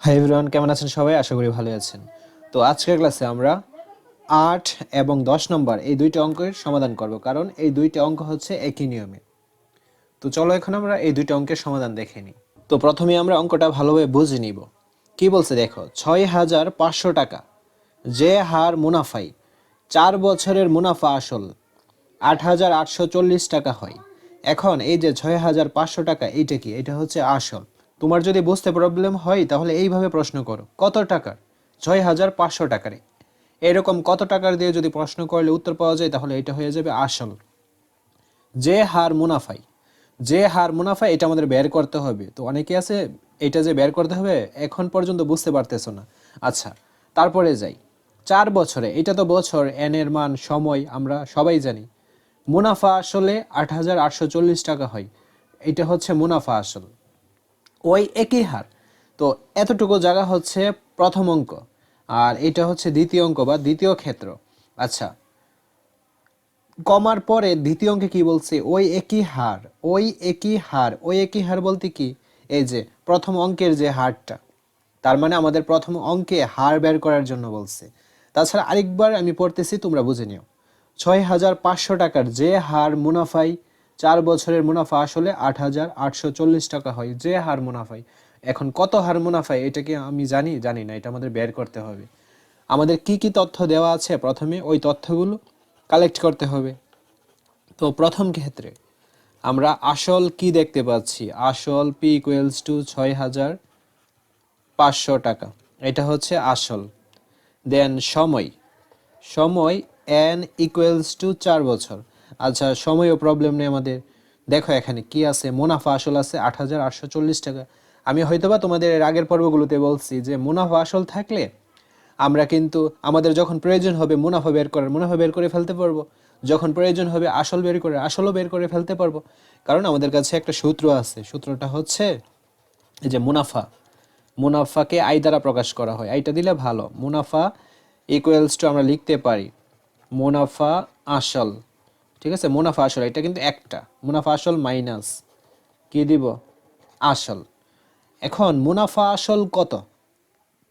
Hi everyone কেমন আছেন সবাই? আশা করি ভালো আছেন। তো আজকের ক্লাসে আমরা আট এবং দশ নম্বর এই দুইটা অঙ্কের সমাধান করব, কারণ এই দুইটা অঙ্ক হচ্ছে একই নিয়মে। তো চলো এখন আমরা এই দুইটা অঙ্কের সমাধান দেখে নিই। তো প্রথমে আমরা অঙ্কটা ভালোভাবে বুঝে নিব। কি বলছে দেখো, ছয় হাজার পাঁচশো টাকা, যে হার মুনাফাই, চার বছরের মুনাফা আসল, আট হাজার আটশো চল্লিশ টাকা হয়। এখন এই যে ছয় হাজার পাঁচশো টাকা, এইটা কি? এটা হচ্ছে আসল। তোমার যদি বুঝতে প্রবলেম হয়, তাহলে এইভাবে প্রশ্ন করো, কত টাকার? ছয় হাজার পাঁচশো টাকার এরকম কত টাকার দিয়ে যদি প্রশ্ন করলে উত্তর পাওয়া যায়, তাহলে এটা হয়ে যাবে আসল। যে হার মুনাফাই। যে হার মুনাফা, এটা আমাদের বের করতে হবে। তো অনেকে আছে, এটা যে বের করতে হবে, এখন পর্যন্ত বুঝতে পারতেছো না। আচ্ছা তারপরে যাই। চার বছরে, এটা তো বছর এনের মান, সময়, আমরা সবাই জানি। মুনাফা আসলে আট হাজার আটশো চল্লিশ টাকা হয়। এটা হচ্ছে মুনাফা আসল। ওই একই হার। তো এতটুকু জায়গা হচ্ছে প্রথম অঙ্ক, আর এটা হচ্ছে দ্বিতীয় অঙ্ক বা দ্বিতীয় ক্ষেত্র। আচ্ছা কমার পরে দ্বিতীয় অঙ্কে কি বলছে? ওই একই হার, ওই একই হার, ওই একই হার বলতে কি? এই যে প্রথম অঙ্কের যে হারটা, তার মানে আমাদের প্রথম অঙ্কে হার বের করার জন্য বলছে। তাছাড়া আরেকবার আমি পড়তেছি, তোমরা বুঝে নিও। ছয় হাজার পাঁচশো টাকার যে হার মুনাফাই চার বছরের মুনাফা আসলে আট হাজার আটশো চল্লিশ টাকা হয়, যে হার মুনাফাই এখন কত হার মুনাফাই এটা কি আমি জানি জানি না, এটা আমাদের বের করতে হবে। আমাদের কি কি তথ্য দেওয়া আছে? প্রথমে ওই তথ্যগুলো কালেক্ট করতে হবে। তো প্রথম ক্ষেত্রে আমরা আসল কি দেখতে পাচ্ছি? আসল পি ইকুয়েলস টু ছয় হাজার পাঁচশো টাকা। এটা হচ্ছে আসল। দেন সময়। সময় এন ইকুয়ালস টু চার বছর। আচ্ছা সময়ও প্রবলেম নেই আমাদের। দেখো এখানে কি আছে? মুনাফা আসল আছে আট হাজার আটশো চল্লিশ টাকা। আমি হয়তোবা তোমাদের এর আগের পর্বগুলোতে বলছি যে মুনাফা আসল থাকলে আমরা কিন্তু আমাদের যখন প্রয়োজন হবে মুনাফা বের করার, মুনাফা বের করে ফেলতে পারব। যখন প্রয়োজন হবে আসল বের করে, আসলও বের করে ফেলতে পারব। কারণ আমাদের কাছে একটা সূত্র আছে। সূত্রটা হচ্ছে যে মুনাফা, মুনাফাকে আই দ্বারা প্রকাশ করা হয়। আইটা দিলে ভালো। মুনাফা ইকুয়ালস টু আমরা লিখতে পারি। মুনাফা আসল। ঠিক আছে? মুনাফা আসল, এটা কিন্তু একটা। মুনাফা আসল মাইনাস কি দিব? আসল। এখন মুনাফা আসল কত?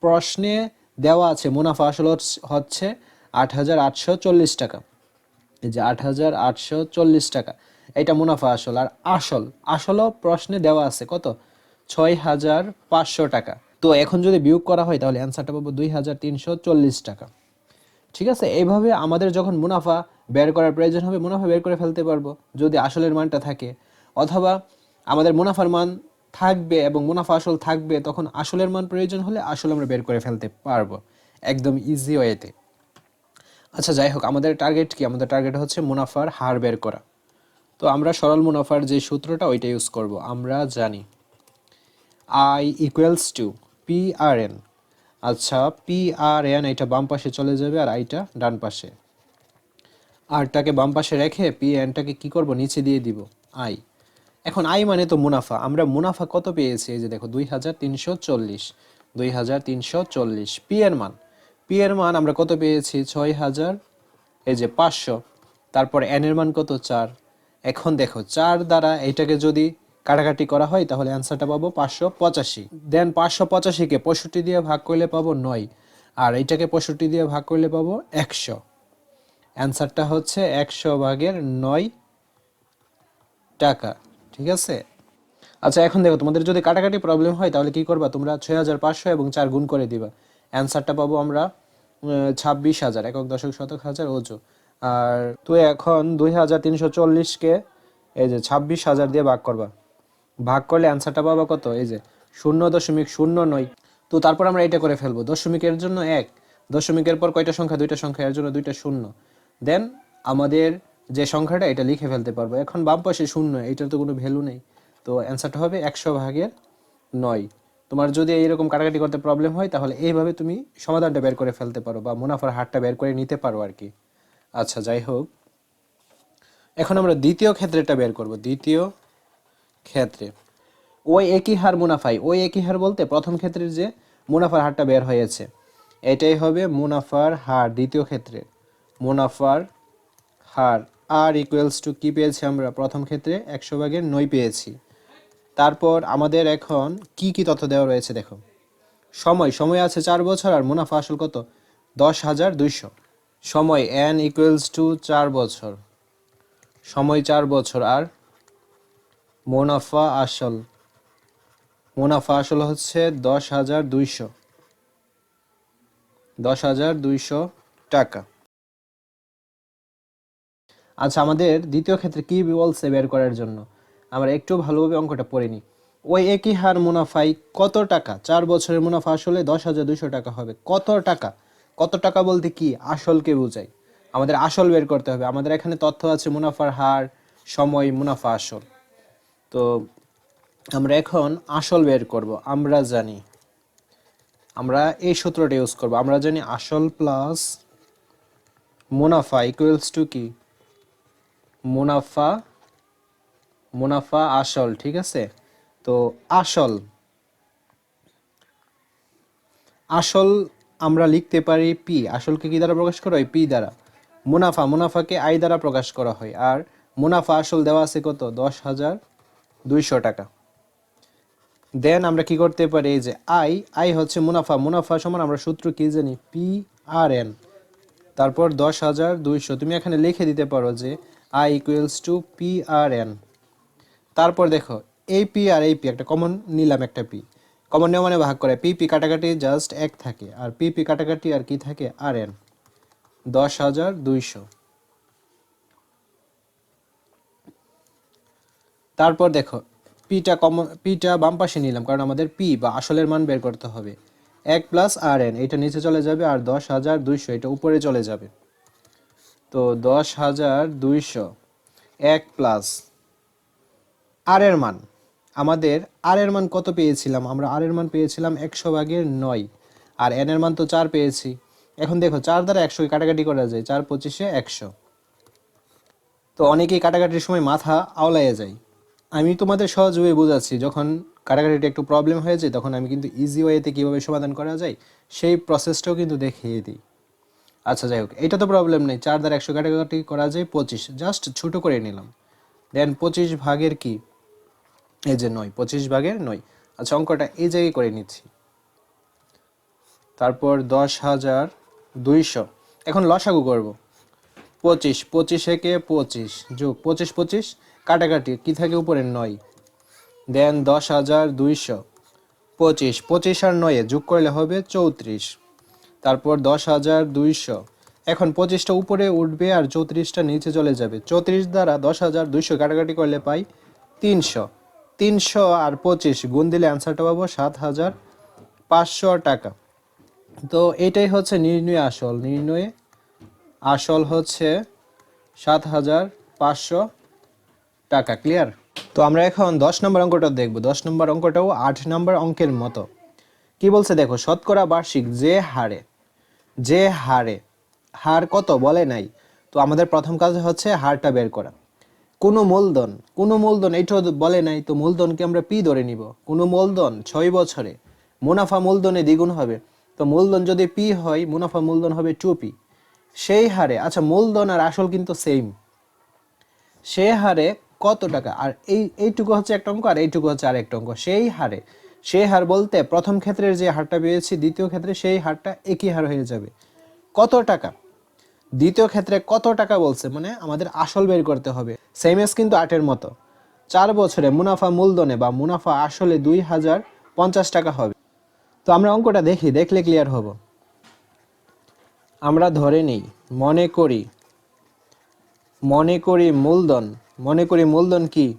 প্রশ্নে দেওয়া আছে, মুনাফা আসল হচ্ছে- আট হাজার আটশো চল্লিশ টাকা। এই যে আট হাজার আটশো চল্লিশ টাকা, এটা মুনাফা আসল। আর আসল, আসলও প্রশ্নে দেওয়া আছে, কত? ছয় হাজার পাঁচশো টাকা। তো এখন যদি বিয়োগ করা হয়, তাহলে অ্যান্সারটা পাবো দুই হাজার তিনশো চল্লিশ টাকা। ঠিক আছে? এইভাবে আমাদের যখন মুনাফা বের করার প্রয়োজন হবে, মুনাফা বের করে ফেলতে পারব যদি আসলের মানটা থাকে। অথবা আমাদের মুনাফার মান থাকবে এবং মুনাফা আসল থাকবে, তখন আসলের মান প্রয়োজন হলে আসল আমরা বের করে ফেলতে পারব একদম ইজি ওয়েতে আচ্ছা যাই হোক, আমাদের টার্গেট কি? আমাদের টার্গেট হচ্ছে মুনাফার হার বের করা। তো আমরা সরল মুনাফার যে সূত্রটা, ওইটা ইউজ করব। আমরা জানি I equals to P R N আচ্ছা পি আর এন এটা বাম পাশে চলে যাবে আর আইটা ডান পাশে। আরটাকে বাম পাশে রেখে পি এনটাকে কি করব? নিচে দিয়ে দিব। আই। এখন আই মানে তো মুনাফা। আমরা মুনাফা কত পেয়েছি? এই যে দেখো, দুই হাজার তিনশো চল্লিশ। দুই হাজার তিনশো চল্লিশ। পি এর মান। পি এর মান আমরা কত পেয়েছি? ছয় হাজার, এই যে পাঁচশো। তারপর এন এর মান কত? চার। এখন দেখো, চার দ্বারা এইটাকে যদি কাটাকাটি করা হয়, তাহলে অ্যান্সারটা পাবো পাঁচশো পঁচাশি। দেন পাঁচশো পঁচাশিকে পঁয়ষট্টি দিয়ে ভাগ করলে পাবো নয়। আর এইটাকে পঁয়ষট্টি দিয়ে ভাগ করলে পাবো একশো। অ্যান্সারটা হচ্ছে একশো ভাগের নয় টাকা, ঠিক আছে? আচ্ছা এখন দেখো, তোমাদের যদি কাটাকাটি প্রবলেম হয়, তাহলে কি করবা? তোমরা ছয় হাজার পাঁচশো এবং চার গুণ করে দিবা। অ্যান্সারটা পাবো আমরা ছাব্বিশ হাজার, একক দশক শতক হাজার ওজো আর তুই এখন দুই হাজার তিনশো চল্লিশকে এই যে ছাব্বিশ হাজার দিয়ে ভাগ করবা। ভাগ করলে অ্যান্সারটা পাবা কত? এই যে শূন্য দশমিক শূন্য নয়। তো তারপর আমরা এটা করে ফেলব। দশমিকের জন্য এক, দশমিকের পর কয়টা সংখ্যা? দুইটা সংখ্যা, এর জন্য দুইটা শূন্য। দেন আমাদের যে সংখ্যাটা, এটা লিখে ফেলতে পারব। এখন বাম পাশে শূন্য, এটার তো কোনো ভ্যালু নেই। তো অ্যান্সারটা হবে একশো ভাগের নয়। তোমার যদি এইরকম কাটাকাটি করতে প্রবলেম হয়, তাহলে এইভাবে তুমি সমাধানটা বের করে ফেলতে পারো বা মুনাফার হারটা বের করে নিতে পারো আর কি। আচ্ছা যাই হোক। এখন আমরা দ্বিতীয় ক্ষেত্রেটা বের করব। দ্বিতীয় ক্ষেত্রে। ওই একই হার মুনাফাই ওই একই হার বলতে প্রথম ক্ষেত্রের যে মুনাফার হারটা বের হয়েছে, এটাই হবে মুনাফার হার দ্বিতীয় ক্ষেত্রে মুনাফার হার আর ইকুয়ালস টু কী পেয়েছি আমরা? প্রথম ক্ষেত্রে একশো ভাগের নয় পেয়েছি। তারপর আমাদের এখন কি কি তথ্য দেওয়া রয়েছে দেখো। সময় সময় আছে চার বছর আর মুনাফা আসল কত? দশ হাজার দুইশো। সময় এন ইকুয়ালস টু চার বছর। সময় চার বছর আর মুনাফা আসল। মুনাফা আসল হচ্ছে দশ হাজার দুইশো। দশ হাজার দুইশো টাকা। আচ্ছা আমাদের দ্বিতীয় ক্ষেত্রে কি বলছে বের করার জন্য? আমরা একটু ভালোভাবে অঙ্কটা পড়ে নিই। ওই একই হার মুনাফাই কত টাকা? চার বছরের মুনাফা আসলে দশ হাজার দুশো টাকা হবে। কত টাকা? কত টাকা বলতে কি? আসলকে বোঝায় আমাদের আসল বের করতে হবে। আমাদের এখানে তথ্য আছে মুনাফার হার, সময়, মুনাফা, আসল। তো আমরা এখন আসল বের করব। আমরা জানি, আমরা এই সূত্রটা ইউজ করব। আমরা জানি আসল প্লাস মুনাফা ইকুয়ালস টু কি? মুনাফা মুনাফা আসল, ঠিক আছে? তো আসল আসল আমরা লিখতে পারি পি। আসলকে কি দ্বারা প্রকাশ করা হয়? পি দ্বারা। মুনাফা, মুনাফাকে আই দ্বারা প্রকাশ করা হয়। আর মুনাফা আসল দেওয়া আছে কত? দশ হাজার দুইশো টাকা। দেন আমরা কি করতে পারি? এই যে আই আই হচ্ছে মুনাফা। মুনাফা সমান আমরা সূত্র কি জানি? P R N. তারপর দশ হাজার দুইশো। তুমি এখানে লিখে দিতে পারো যে I equals to P R N তারপর দেখো, এই পি আর এই পি একটা কমন নিলাম একটা পি কমন নিয়ম মানে ভাগ করে পি পি কাটাকাটি জাস্ট এক থাকে, আর পি পি কাটাকাটি আর কি থাকে? আর এন দশ হাজার দুইশো। তারপর দেখো পিটা কমন পিটা বাম পাশে নিলাম, কারণ আমাদের পি বা আসলের মান বের করতে হবে। এক প্লাস আর এন এটা নিচে চলে যাবে, আর দশ হাজার দুইশো, এটা উপরে চলে যাবে। তো দশ হাজার দুইশো। এক প্লাস আর এর মান। আমাদের আর এর মান কত পেয়েছিলাম? আমরা আর এর মান পেয়েছিলাম একশো ভাগের নয়। আর এন এর মান তো চার পেয়েছি। এখন দেখো, চার দ্বারা একশো কাটাকাটি করা যায়, চার পঁচিশে একশো। তো অনেকেই কাটাকাটির সময় মাথা আওলাইয়া যায়। আমি তোমাদের সহজভাবে বোঝাচ্ছি, যখন কাটাকাটিটা একটু প্রবলেম হয়ে যায়, তখন আমি কিন্তু ইজি ওয়েতে কীভাবে সমাধান করা যায়, সেই প্রসেসটাও কিন্তু দেখিয়ে দিই। আচ্ছা যাই হোক এটা তো প্রবলেম নেই। চার দ্বারা একশো কাটাকাটি করা যায়, পঁচিশ। জাস্ট ছোট করে নিলাম। দেন পঁচিশ ভাগের কি? এই যে নয়, পঁচিশ ভাগের নয়। আচ্ছা অঙ্কটা এই জায়গায় করে নিচ্ছি। তারপর দশ হাজার দুইশো। এখন লসাগু করব। পঁচিশ পঁচিশ একে পঁচিশ যোগ পঁচিশ পঁচিশ। কাটাকাটি, কি থাকে উপরে? নয়। দেন দশ হাজার দুইশো। পঁচিশ পঁচিশ আর নয়ে যোগ করলে হবে চৌত্রিশ। তারপর দশ হাজার দুইশো। এখন পঁচিশটা উপরে উঠবে আর চৌত্রিশটা নিচে চলে যাবে। চৌত্রিশ দ্বারা দশ হাজার দুইশো কাটাকাটি করলে পাই তিনশো। তিনশো আর পঁচিশ গুণ দিলে অ্যান্সারটা পাবো সাত হাজার পাঁচশো টাকা। তো এটাই হচ্ছে নির্ণয় আসল। নির্ণয়ে আসল হচ্ছে সাত হাজার পাঁচশো টাকা। ক্লিয়ার তো আমরা এখন দশ নম্বর অঙ্কটা দেখব। দশ নম্বর অঙ্কটাও আট নম্বর অঙ্কের মতো। কি বলছে দেখো, শতকরা বার্ষিক যে হারে যে হারে, হার কত বলে নাই। তো আমাদের প্রথম কাজ হচ্ছে হারটা বের করা। কোনো মূলধন কোনো মূলধন এইটাও বলে নাই, তো মূলধনকে আমরা পি ধরে নিব। কোনো মূলধন ছয় বছরে মুনাফা মূলধনে দ্বিগুণ হবে। তো মূলধন যদি পি হয়, মুনাফা মূলধন হবে টু পি। সেই হারে আচ্ছা মূলধন আর আসল কিন্তু সেম সে হারে কত টাকা? আর এই, এইটুকু হচ্ছে একটা অঙ্ক, আর এইটুকু হচ্ছে আর একটা অঙ্ক। সেই হারে সেই হার বলতে প্রথম ক্ষেত্রের যে হারটা পেয়েছি, দ্বিতীয় ক্ষেত্রে সেই হারটা একই হার হয়ে যাবে। কত টাকা? দ্বিতীয় ক্ষেত্রে কত টাকা বলছে? মানে আমাদের আসল বের করতে হবে। সেম এস কিন্তু আটের মতো। চার বছরে মুনাফা মূলধনে বা মুনাফা আসলে দুই হাজার পঞ্চাশ টাকা হবে। তো আমরা অঙ্কটা দেখি, দেখলে ক্লিয়ার হব। আমরা ধরে নিই, মনে করি মনে করি মূলধন। মনে করি মূলধন কি?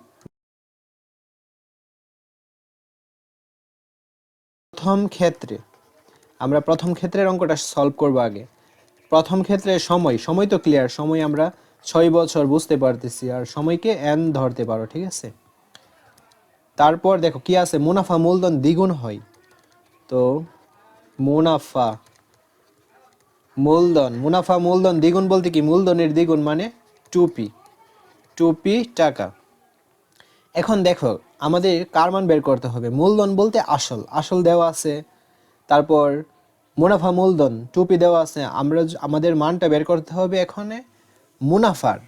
প্রথম ক্ষেত্রে, আমরা প্রথম ক্ষেত্রের অঙ্কটা সলভ করব আগে। প্রথম ক্ষেত্রে সময় সময় তো ক্লিয়ার সময় আমরা ছয় বছর বুঝতে পারতেছি, আর সময়কে এন ধরতে পারো, ঠিক আছে? তারপর দেখো কি আছে, মুনাফা মূলধন দ্বিগুণ হয়। তো মুনাফা মূলধন মুনাফা মূলধন দ্বিগুণ বলতে কি? মূলধনের দ্বিগুণ মানে টুপি টুপি টাকা। এখন দেখো আমাদের কার মান বের করতে হবে? মূলধন বলতে আসল। আসল দেওয়া আছে, তারপর মুনাফা মূলধন, টুপি দেওয়া আছে। আমরা আমাদের মানটা বের করতে হবে এখানে মুনাফার।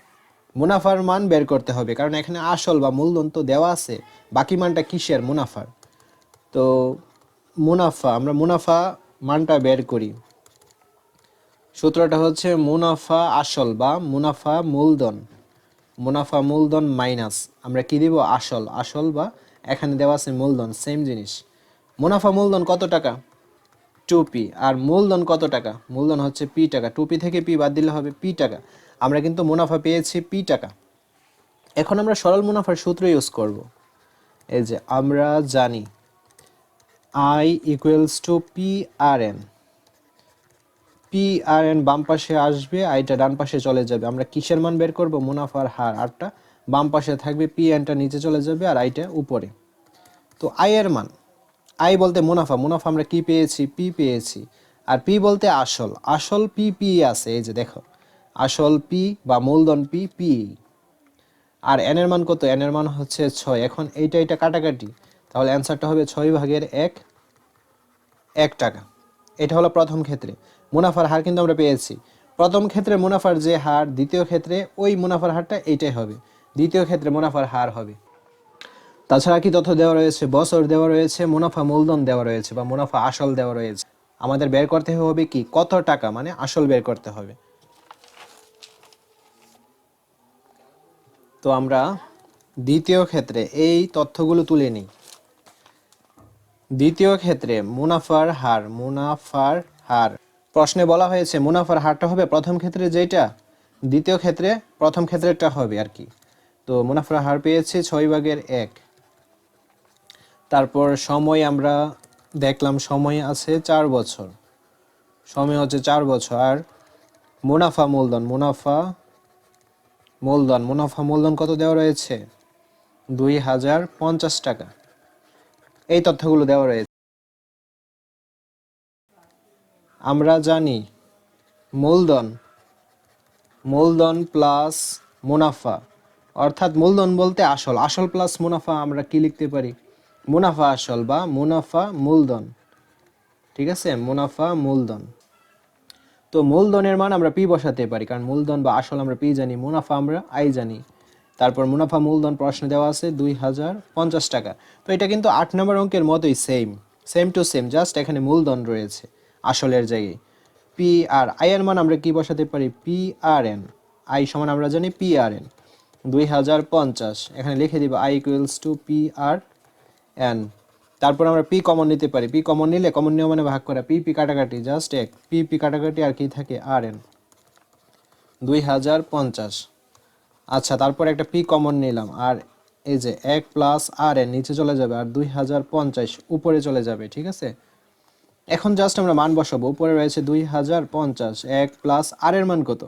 মুনাফার মান বের করতে হবে, কারণ এখানে আসল বা মূলধন তো দেওয়া আছে। বাকি মানটা কিসের? মুনাফার। তো মুনাফা, আমরা মুনাফা মানটা বের করি। সূত্রটা হচ্ছে মুনাফা আসল বা মুনাফা মূলধন। মুনাফা মূলধন মাইনাস, আমরা কি দিব? আসল। আসল বা এখানে দেওয়া আছে মূলধন সেম জিনিস। মুনাফা মূলধন কত টাকা? টু পি আর মূলধন কত টাকা? মূলধন হচ্ছে পি টাকা। টু পি থেকে পি বাদ দিলে হবে পি টাকা। আমরা কিন্তু মুনাফা পেয়েছি পি টাকা। এখন আমরা সরল মুনাফার সূত্র ইউজ করব। এই যে আমরা জানি I equals to P R N P R N বাম পাশে আসবে আইটা ডান পাশে চলে যাবে। আমরা কিসের মান বের করব? মুনাফার হার আরটা বাম পাশে থাকবে পি এনটা নিচে চলে যাবে আর আইটা উপরে। তো আই এর মান। আই বলতে মুনাফা। মুনাফা আমরা কি পেয়েছি? পি পেয়েছি। আর পি বলতে আসল। আসল পি পি আছে, এই যে দেখো। আসল পি বা মূলধন পি পি আর এন এর মান কত? এন এর মান হচ্ছে ছয়। এখন এইটা এটা কাটাকাটি। তাহলে অ্যান্সারটা হবে ছয় ভাগের এক এক টাকা। এটা হলো প্রথম ক্ষেত্রে। মুনাফার হার কিন্তু আমরা পেয়েছি। প্রথম ক্ষেত্রে মুনাফার যে হার, দ্বিতীয় ক্ষেত্রে ওই মুনাফার হারটা এইটাই হবে। দ্বিতীয় ক্ষেত্রে মুনাফার হার হবে। তাছাড়া কি তথ্য দেওয়া রয়েছে? বছর দেওয়া রয়েছে, মুনাফা মূলধন দেওয়া রয়েছে বা মুনাফা আসল দেওয়া রয়েছে। আমাদের বের করতে হবে কি? কত টাকা? মানে আসল বের করতে হবে। তো আমরা দ্বিতীয় ক্ষেত্রে এই তথ্যগুলো তুলে নিই। দ্বিতীয় ক্ষেত্রে মুনাফার হার মুনাফার হার। প্রশ্নে বলা হয়েছে, মুনাফার হারটা হবে প্রথম ক্ষেত্রে যেটা দ্বিতীয় ক্ষেত্রে প্রথম ক্ষেত্রেটা হবে আর কি। তো মুনাফার হার পেয়েছি ছয় ভাগের এক। তারপর সময় আমরা দেখলাম, সময় আছে চার বছর। সময় হচ্ছে চার বছর। আর মুনাফা মূলধন মুনাফা মূলধন মুনাফা মূলধন কত দেওয়া রয়েছে? দুই হাজার পঞ্চাশ টাকা। এই তথ্যগুলো দেওয়া রয়েছে। আমরা জানি, মূলধন মূলধন প্লাস মুনাফা। অর্থাৎ মূলধন বলতে আসল। আসল প্লাস মুনাফা আমরা কি লিখতে পারি? মুনাফা আসল বা মুনাফা মূলধন। ঠিক আছে? মুনাফা মূলধন। তো মূলধনের মান আমরা পি বসাতে পারি, কারণ মূলধন বা আসল আমরা পি জানি, মুনাফা আমরা আই জানি। তারপর মুনাফা মূলধন প্রশ্ন দেওয়া আছে দুই হাজার পঞ্চাশ টাকা। তো এটা কিন্তু আট নম্বর অঙ্কের মতোই same same to same just এখানে মূলধন রয়েছে। আসলের জায়গায়। পি আর আই এর মান আমরা কি বসাতে পারি? পি আর এন আই সমান আমরা জানি পি আর এন দুই হাজার পঞ্চাশ। এখানে লিখে দিব I equals to P R N তারপর আমরা পি কমন নিতে পারি। পি কমন নিলে কমন নিয়ম মানে ভাগ করা। পি পি কাটাকাটি জাস্ট এক। পি পি কাটাকাটি আর কি থাকে? আর এন দুই হাজার পঞ্চাশ। আচ্ছা তারপর একটা পি কমন নিলাম। আর এই যে এক প্লাস আর এন নিচে চলে যাবে। আর দুই হাজার পঞ্চাশ উপরে চলে যাবে, ঠিক আছে? এখন জাস্ট আমরা মান বসাবো। উপরে রয়েছে দুই হাজার পঞ্চাশ। এক প্লাস আর এর মান কত?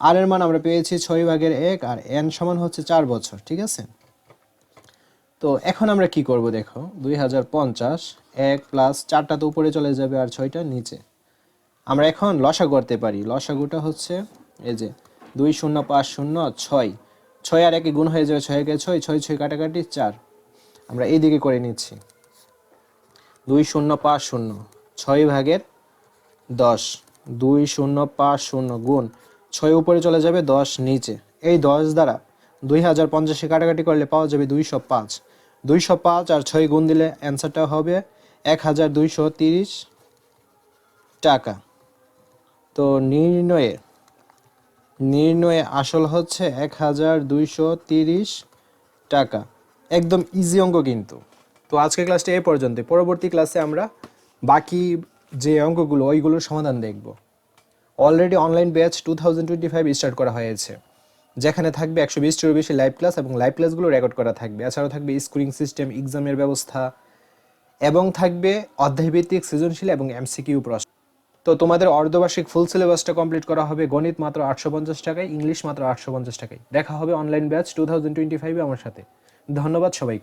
আর এর মান আমরা পেয়েছি ছয় ভাগের এক আর এন সমান হচ্ছে চার বছর, ঠিক আছে? তো এখন আমরা কি করব দেখো? দুই হাজার পঞ্চাশ, এক প্লাস চারটা তো উপরে চলে যাবে আর ছয়টা নিচে। আমরা এখন লসা করতে পারি। লসাগুটা হচ্ছে এই যে দুই শূন্য পাঁচ শূন্য ছয়। ছয় আর একে গুণ হয়ে যাবে ছয় একে ছয় ছয় ছয় কাটাকাটি চার। আমরা এই দিকে করে নিচ্ছি। দুই শূন্য পাঁচ শূন্য। ছয় ভাগের দশ, দুই শূন্য, পাঁচ শূন্য গুণ ছয় উপরে চলে যাবে দশ নিচে। এই দশ দ্বারা দুই হাজার পঞ্চাশে কাটাকাটি করলে পাওয়া যাবে দুইশো পাঁচ। দুইশো পাঁচ আর ছয় গুণ দিলে অ্যান্সারটা হবে এক হাজার দুইশো তিরিশ টাকা। তো নির্ণয়ে নির্ণয়ে আসল হচ্ছে এক হাজার দুইশো তিরিশ টাকা। একদম ইজি অঙ্ক কিন্তু। তো আজকের ক্লাসটা এই পর্যন্ত পরবর্তী ক্লাসে আমরা বাকি যে অঙ্কগুলো, ওইগুলোর সমাধান দেখব। Already online batch two thousand twenty five start করা হয়েছে, যেখানে থাকবে একশো বিশটিরও বেশি লাইভ ক্লাস এবং লাইভ ক্লাসগুলো রেকর্ড করা থাকবে। এছাড়াও থাকবে স্কোরিং সিস্টেম এক্সামের ব্যবস্থা এবং থাকবে অধ্যায়ভিত্তিক সৃজনশীল এবং এমসিকিউ প্রশ্ন তো তোমাদের অর্ধবার্ষিক ফুল সিলেবাসটা কমপ্লিট করা হবে গণিত মাত্র আটশো পঞ্চাশ টাকায়, ইংলিশ মাত্র আটশো পঞ্চাশ টাকায়। দেখা হবে online batch two thousand twenty ফাইভে আমার সাথে। ধন্যবাদ সবাই